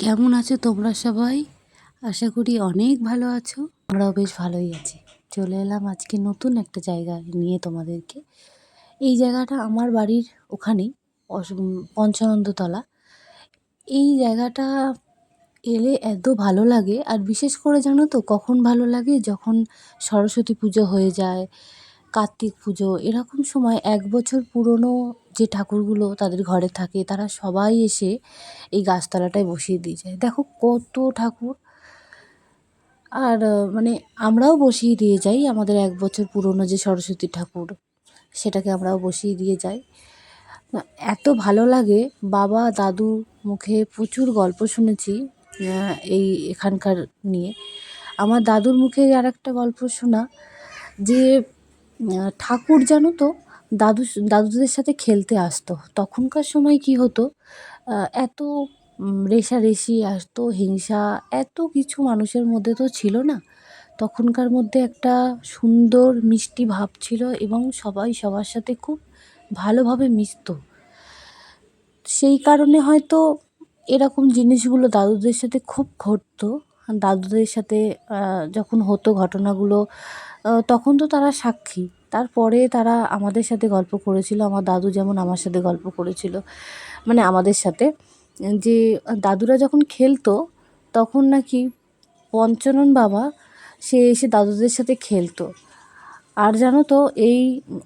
কেমন আছো তোমরা সবাই? আশা করি অনেক ভালো আছো। আমরাও বেশ ভালোই আছি। চলে এলাম আজকে নতুন একটা জায়গা নিয়ে তোমাদেরকে। এই জায়গাটা আমার বাড়ির ওখানেই পঞ্চানন্দতলা। এই জায়গাটা এলে এত ভালো লাগে, আর বিশেষ করে জানো তো কখন ভালো লাগে? যখন সরস্বতী পুজো হয়ে যায়, কার্তিক পুজো, এরকম সময় এক বছর পুরনো যে ঠাকুরগুলো তাদের ঘরে থাকে, তারা সবাই এসে এই গাছতলাটায় বসিয়ে দিয়ে যায়। দেখো কত ঠাকুর। আর মানে আমরাও বসিয়ে দিয়ে যাই। আমাদের এক বছর পুরনো যে সরস্বতী ঠাকুর, সেটাকে আমরাও বসিয়ে দিয়ে যাই। এত ভালো লাগে। বাবা, দাদু মুখে প্রচুর গল্প শুনেছি এই এখানকার নিয়ে। আমার দাদুর মুখে আর একটা গল্প শোনা, যে ঠাকুর জানো তো দাদু দাদুদের সাথে খেলতে আসতো। তখনকার সময় কি হতো এত রেষারেষি আসতো, হিংসা, এত কিছু মানুষের মধ্যে তো ছিল না। তখনকার মধ্যে একটা সুন্দর মিষ্টি ভাব ছিল এবং সবাই সবার সাথে খুব ভালোভাবে মিশতো। সেই কারণে হয়তো এরকম জিনিসগুলো দাদুদের সাথে খুব ঘটতো। দাদুদের সাথে যখন হতো ঘটনাগুলো তখন তো তারা সাক্ষী। তারপরে তারা আমাদের সাথে গল্প করেছিল, আমার দাদু যেমন আমার সাথে গল্প করেছিল মানে আমাদের সাথে, যে দাদুরা যখন খেলতো তখন নাকি পঞ্চানন বাবা সে এসে দাদুদের সাথে খেলতো। আর জানো তো এই,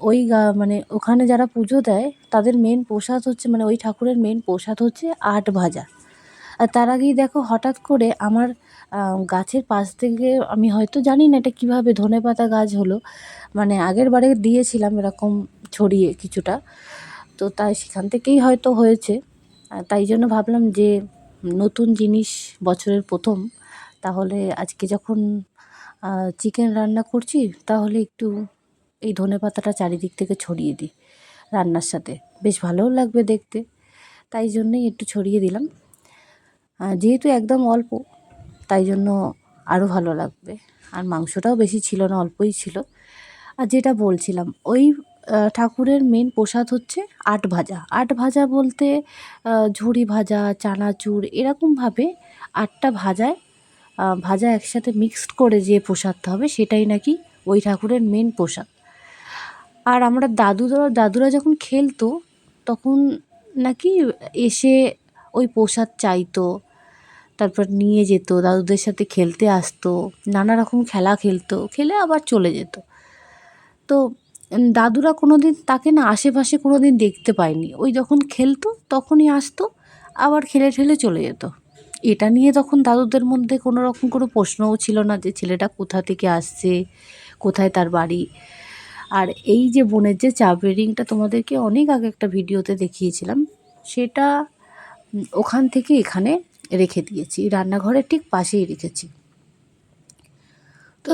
ওই মানে ওখানে যারা পুজো দেয় তাদের মেন প্রসাদ হচ্ছে মানে ওই ঠাকুরের মেন প্রসাদ হচ্ছে আট ভাজা। আর তার আগেই দেখো হঠাৎ করে আমার গাছের পাশ থেকে আমি হয়তো জানি না এটা কীভাবে ধনেপাতা গাছ হলো। মানে আগের বারে দিয়েছিলাম এরকম ছড়িয়ে কিছুটা। তো তাই সেখান থেকেই হয়তো হয়েছে। তাই জন্য ভাবলাম যে নতুন জিনিস বছরের প্রথম, তাহলে আজকে যখন চিকেন রান্না করছি, তাহলে একটু এই ধনেপাতাটা চারিদিক থেকে ছড়িয়ে দিই রান্নার সাথে। বেশ ভালোও লাগবে দেখতে। তাই জন্যই একটু ছড়িয়ে দিলাম। যেহেতু একদম অল্প তাই জন্য আরও ভালো লাগবে। আর মাংসটাও বেশি ছিল না, অল্পই ছিল। আর যেটা বলছিলাম, ওই ঠাকুরের মেন প্রসাদ হচ্ছে আট ভাজা। আট ভাজা বলতে ঝুড়ি ভাজা, চানাচুর এরকমভাবে আটটা ভাজায় ভাজা একসাথে মিক্সড করে যে প্রসাদটা হবে, সেটাই নাকি ওই ঠাকুরের মেন প্রসাদ। আর আমরা দাদুরা দাদুরা যখন খেলতো, তখন নাকি এসে ওই প্রসাদ চাইতো তারপর নিয়ে যেত, দাদুদের সাথে খেলতে আসতো, নানা রকম খেলা খেলতো, খেলে আবার চলে যেত। তো দাদুরা কোনো দিন তাকে না আশেপাশে কোনো দিন দেখতে পায়নি। ওই যখন খেলতো তখনই আসতো, আবার খেলে ঠেলে চলে যেত। এটা নিয়ে তখন দাদুদের মধ্যে কোনো রকম কোনো প্রশ্নও ছিল না যে ছেলেটা কোথা থেকে আসছে, কোথায় তার বাড়ি। আর এই যে বোনের যে চাপের রিংটা তোমাদেরকে অনেক আগে একটা ভিডিওতে দেখিয়েছিলাম, সেটা ওখান থেকে এখানে রেখে দিয়েছি। রান্নাঘরের ঠিক পাশেই রেখেছি। তো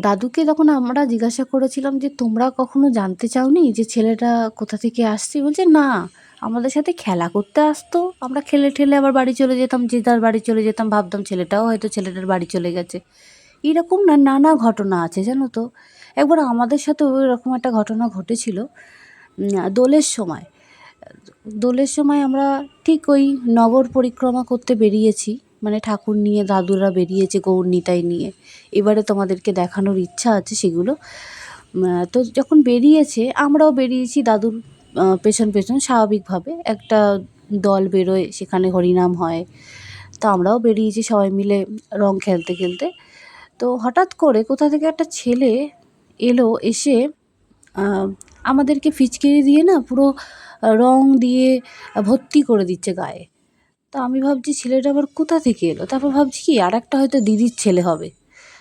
দাদুকে তখন আমরা জিজ্ঞাসা করেছিলাম যে, তোমরা কখনো জানতে চাওনি যে ছেলেটা কোথা থেকে আসছে? বলছে, না, আমাদের সাথে খেলা করতে আসতো। আমরা খেলে ঠেলে আবার বাড়ি চলে যেতাম, যে যার বাড়ি চলে যেতাম, ভাবতাম ছেলেটাও হয়তো ছেলেটার বাড়ি চলে গেছে। এরকম না, নানা ঘটনা আছে, জানো তো? একবার আমাদের সাথে ওই রকম একটা ঘটনা ঘটেছিল দোলের সময়। দোলের সময় আমরা ঠিক ওই নগর পরিক্রমা করতে বেরিয়েছি। মানে ঠাকুর নিয়ে, দাদুরা বেরিয়েছে গৌর নিতাই নিয়ে। এবারে তোমাদেরকে দেখানোর ইচ্ছা আছে সেগুলো। তো যখন বেরিয়েছে, আমরাও বেরিয়েছি দাদুর পেছন পেছন স্বাভাবিকভাবে। একটা দল বেরোয়, সেখানে হরিনাম হয়। তো আমরাও বেরিয়েছি সবাই মিলে রং খেলতে খেলতে। তো হঠাৎ করে কোথা থেকে একটা ছেলে এলো, এসে আমাদেরকে ফিচকিরি দিয়ে না পুরো রং দিয়ে ভর্তি করে দিচ্ছে গায়ে। তো আমি ভাবছি ছেলেটা আবার কোথা থেকে এলো? তারপর ভাবছি কি আর একটা হয়তো দিদির ছেলে হবে।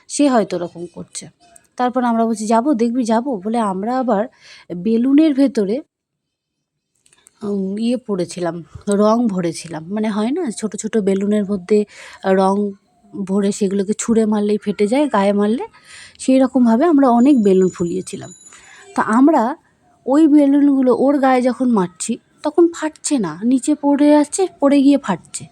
সে হয়তো ওরকম করছে। তারপর আমরা বলছি, যাব, দেখবি, যাব। বলে আমরা আবার বেলুনের ভেতরে ইয়ে পড়েছিলাম, রং ভরেছিলাম। মানে হয় না, ছোট ছোট বেলুনের মধ্যে রং ভরে সেগুলোকে ছুঁড়ে মারলেই ফেটে যায়, গায়ে মারলে। সেই রকমভাবে আমরা অনেক বেলুন ফুলিয়েছিলাম। তা আমরা ওই বেলুনগুলো ওর গায়ে যখন মারছি, তখন ফাটছে না, নিচে পড়ে যাচ্ছে পড়ে গিয়ে ফাটছে।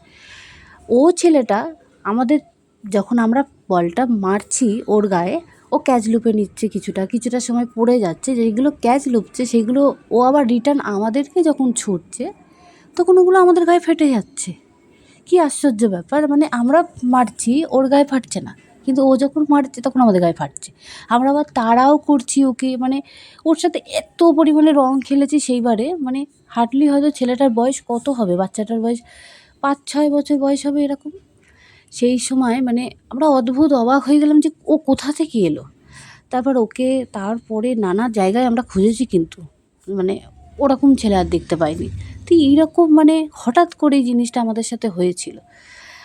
ও ছেলেটা আমাদের যখন আমরা বলটা মারছি ওর গায়ে, ও ক্যাচ লুপে নিচ্ছে কিছুটা কিছুটা সময় পড়ে যাচ্ছে, যেগুলো ক্যাচ লুপছে, সেগুলো ও আবার রিটার্ন আমাদেরকে যখন ছুটছে, তখন ওগুলো আমাদের গায়ে ফেটে যাচ্ছে। কী আশ্চর্য ব্যাপার মানে আমরা মারছি, ওর গায়ে ফাটছে না। কিন্তু ও যখন মারছে, তখন আমাদের গায়ে ফাটছে। আমরা আবার তারাও করছি ওকে মানে ওর সাথে এত পরিমাণে রং খেলেছি সেইবারে মানে হার্ডলি হয়তো ছেলেটার বয়স কত হবে, বাচ্চাটার বয়স পাঁচ, ছয় বছর বয়স হবে এরকম। সেই সময় মানে আমরা অদ্ভুত অবাক হয়ে গেলাম যে ও কোথা থেকে এলো? তারপর ওকে তারপরে নানা জায়গায় আমরা খুঁজেছি কিন্তু মানে ওরকম ছেলে আর দেখতে পাইনি। তো এইরকম মানে হঠাৎ করে এই জিনিসটা আমাদের সাথে হয়েছিল।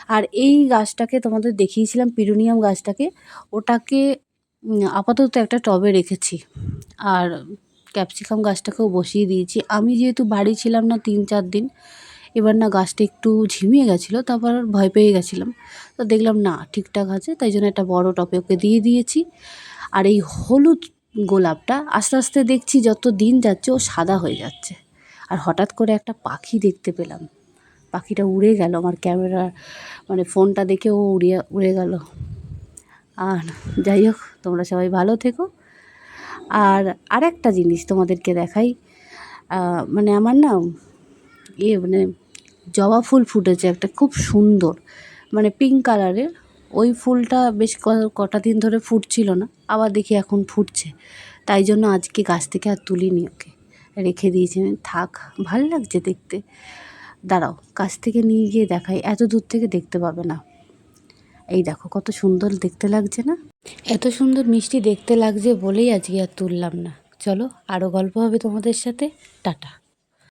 আর এই গাছটাকে তোমাদের দেখিয়েছিলাম, পিরোনিয়াম গাছটাকে, ওটাকে আপাতত একটা টবে রেখেছি। আর ক্যাপসিকাম গাছটাকেও বসিয়ে দিয়েছি। আমি যেহেতু বাড়ি ছিলাম না তিন চার দিন, এবার না গাছটা একটু ঝিমিয়ে গেছিল, তারপর ভয় পেয়ে গেছিলাম। তো দেখলাম না, ঠিকঠাক আছে, তাই জন্য একটা বড় টবে ওকে দিয়ে দিয়েছি। আর এই হলুদ গোলাপটা, আস্তে আস্তে দেখছি যত দিন যাচ্ছে ও সাদা হয়ে যাচ্ছে। আর হঠাৎ করে একটা পাখি দেখতে পেলাম। পাখিটা উড়ে গেল, আমার ক্যামেরা মানে ফোনটা দেখে ও উড়িয়ে, উড়ে গেল। আর যাই হোক, তোমরা সবাই ভালো থেকো। আর আরেকটা জিনিস তোমাদেরকে দেখাই মানে আমার না ইয়ে মানে জবা ফুল ফুটেছে একটা খুব সুন্দর মানে পিঙ্ক কালারের ওই ফুলটা বেশ কটা দিন ধরে ফুটছিল না, আবার দেখি এখন ফুটছে। তাই জন্য আজকে গাছ থেকে আর তুলিনি ওকে, রেখে দিয়েছি। থাক, ভালো লাগছে দেখতে। দাঁড়াও, কাছ থেকে নিয়ে গিয়ে দেখাই, এত দূর থেকে দেখতে পাবে না। এই দেখো, কত সুন্দর দেখতে লাগছে না? এত সুন্দর মিষ্টি দেখতে লাগছে বলেই আজকে আর তুললাম না। চলো আরও গল্প হবে তোমাদের সাথে। টাটা।